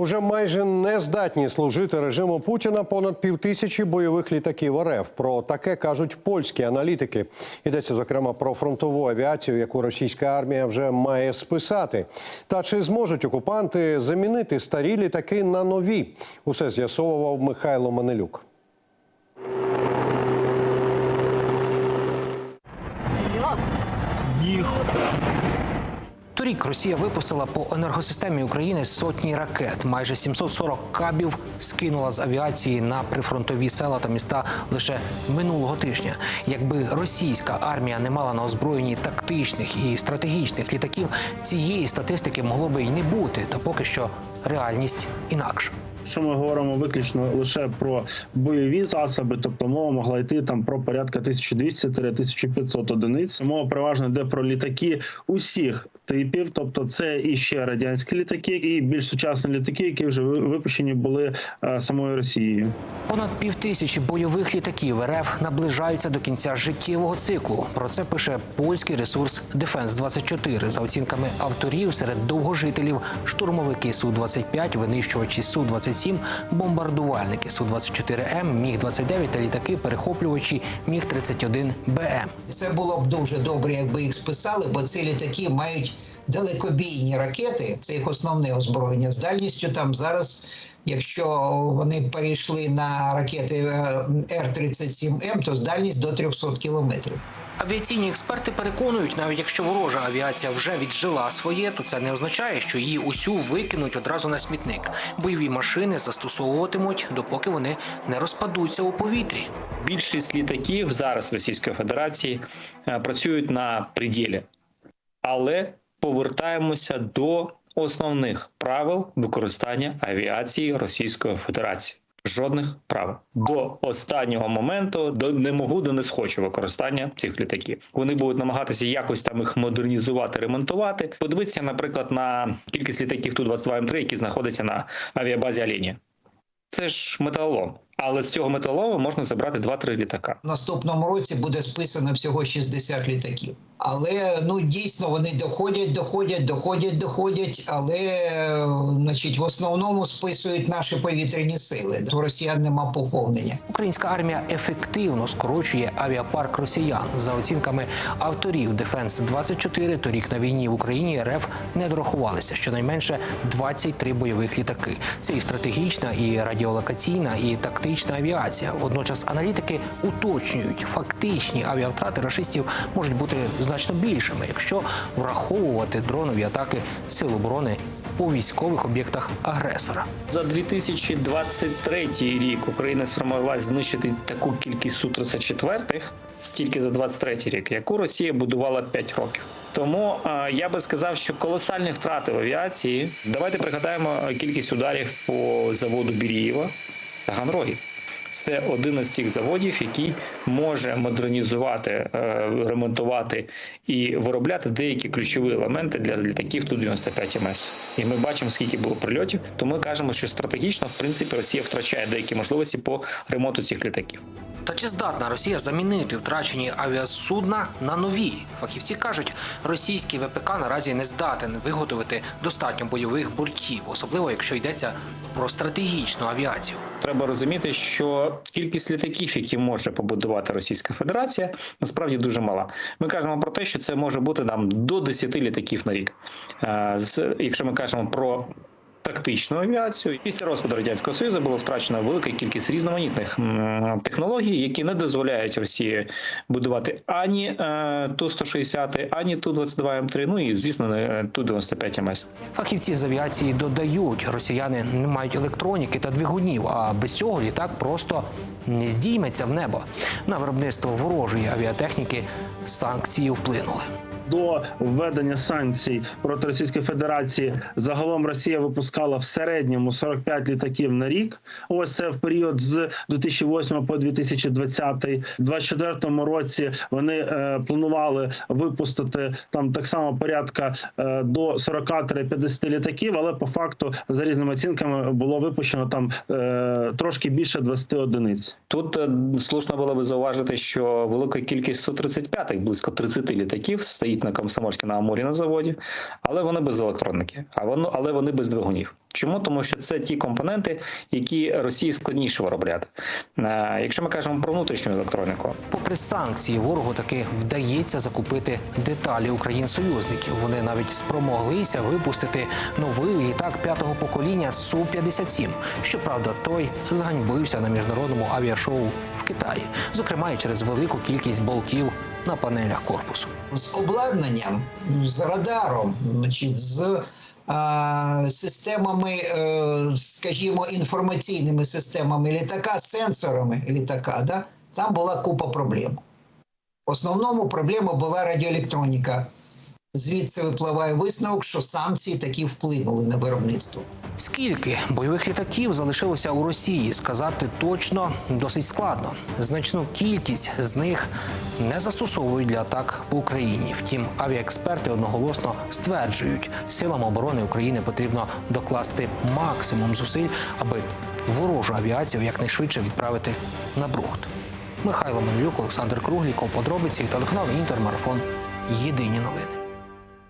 Уже майже не здатні служити режиму Путіна понад півтисячі бойових літаків РФ. Про таке кажуть польські аналітики. Йдеться зокрема про фронтову авіацію, яку російська армія вже має списати. Та чи зможуть окупанти замінити старі літаки на нові? Усе з'ясовував Михайло Манелюк. Торік Росія випустила по енергосистемі України сотні ракет. Майже 740 кабів скинула з авіації на прифронтові села та міста лише минулого тижня. Якби російська армія не мала на озброєнні тактичних і стратегічних літаків, цієї статистики могло би й не бути. Та поки що реальність інакша. Якщо ми говоримо виключно лише про бойові засоби, тобто мова могла йти там про порядка 1200-1500 одиниць. Мова переважно йде про літаки усіх типів, тобто це і ще радянські літаки, і більш сучасні літаки, які вже випущені були е, самою Росією. Понад півтисячі бойових літаків РФ наближаються до кінця життєвого циклу. Про це пише польський ресурс Дефенс 24 За оцінками авторів, серед довгожителів штурмовики су 25 винищувачі су 27 бомбардувальники су 24 М, Міг 29 та літаки перехоплювачі Міг 31 БМ. Це було б дуже добре, якби їх списали, бо ці літаки мають далекобійні ракети. Це їх основне озброєння з дальністю. Там зараз, якщо вони перейшли на ракети е, Р-37М, то з дальність до 300 кілометрів. Авіаційні експерти переконують, навіть якщо ворожа авіація вже віджила своє, то це не означає, що її усю викинуть одразу на смітник. Бойові машини застосовуватимуть, допоки вони не розпадуться у повітрі. Більшість літаків зараз Російської Федерації е, працюють на приділі, але повертаємося до основних правил використання авіації Російської Федерації. Жодних правил до останнього моменту до не можу, до не схочу використання цих літаків. Вони будуть намагатися якось там їх модернізувати, ремонтувати. Подивіться, наприклад, на кількість літаків ту 22 М3, які знаходяться на авіабазі Алінія. Це ж металолом. Але з цього металолому можна забрати 2-3 літака. В наступному році буде списано всього 60 літаків. Але ну дійсно вони доходять, доходять, доходять, доходять. Але значить, в основному списують наші повітряні сили. У росіян нема поповнення. Українська армія ефективно скорочує авіапарк росіян. За оцінками авторів Дефенс 24 торік на війні в Україні РФ не дорахувалися щонайменше 23 бойових літаки. Це і стратегічна, і радіолокаційна, і тактична авіація. Водночас аналітики уточнюють, фактичні авіавтрати рашистів можуть бути значно більшими, якщо враховувати дронові атаки сил оборони по військових об'єктах агресора. За 2023 рік Україна спромоглась знищити таку кількість су 34 тільки за 23 рік, яку Росія будувала 5 років. Тому е, я би сказав, що колосальні втрати в авіації. Давайте пригадаємо кількість ударів по заводу Бірієва та Ганрогі. Це один із цих заводів, який може модернізувати, е, ремонтувати і виробляти деякі ключові елементи для літаків ту 95 МС. І ми бачимо, скільки було прильотів. То ми кажемо, що стратегічно, в принципі, Росія втрачає деякі можливості по ремонту цих літаків. Та чи здатна Росія замінити втрачені авіасудна на нові? Фахівці кажуть, російський ВПК наразі не здатен виготовити достатньо бойових бортів, особливо якщо йдеться про стратегічну авіацію. Треба розуміти, що кількість літаків, які може побудувати Російська Федерація, насправді дуже мала. Ми кажемо про те, що це може бути там до 10 літаків на рік. Е, Якщо ми кажемо про тактичну авіацію, після розпаду радянського союзу було втрачено велика кількість різноманітних технологій, які не дозволяють Росії будувати ані е, ту 160 ані ту 22 М3, ну і звісно не ту 95 МС. Фахівці з авіації додають, росіяни не мають електроніки та двигунів, а без цього літак просто не здійметься в небо. На виробництво ворожої авіатехніки санкції вплинули. До введення санкцій проти Російської Федерації загалом Росія випускала в середньому 45 літаків на рік. Ось це в період з 2008 по 2020. У 2024 році вони е, планували випустити там так само порядка е, до 40-50 літаків, але по факту за різними оцінками було випущено там е, трошки більше 20 одиниць. Тут слушно було би зауважити, що велика кількість Су-35, близько 30 літаків, стоїть сидіть на Комсомольській на Амурі на заводі, але вони без електроніки, а воно, але вони без двигунів. Чому? Тому що це ті компоненти, які Росії складніше виробляти. Е, Якщо ми кажемо про внутрішню електроніку, Попри санкції, ворогу таки вдається закупити деталі Україн-союзників. Вони навіть спромоглися випустити новий літак п'ятого покоління Су-57. Щоправда, той зганьбився на міжнародному авіашоу в Китаї, зокрема і через велику кількість болтів на панелях корпусу. з обладнанням, з радаром, значить, з системами, е, скажімо, інформаційними системами літака, сенсорами літака, да, там була купа проблем. В основному проблема була радіоелектроніка. Звідси випливає висновок, що санкції таки вплинули на виробництво. Скільки бойових літаків залишилося у Росії, сказати точно досить складно. Значну кількість з них не застосовують для атак по Україні. Втім, авіаексперти одноголосно стверджують, силам оборони України потрібно докласти максимум зусиль, аби ворожу авіацію якнайшвидше відправити на Брухт. Михайло Манилюк, Олександр Кругліков, подробиці телеканал Інтермарафон. Єдині новини.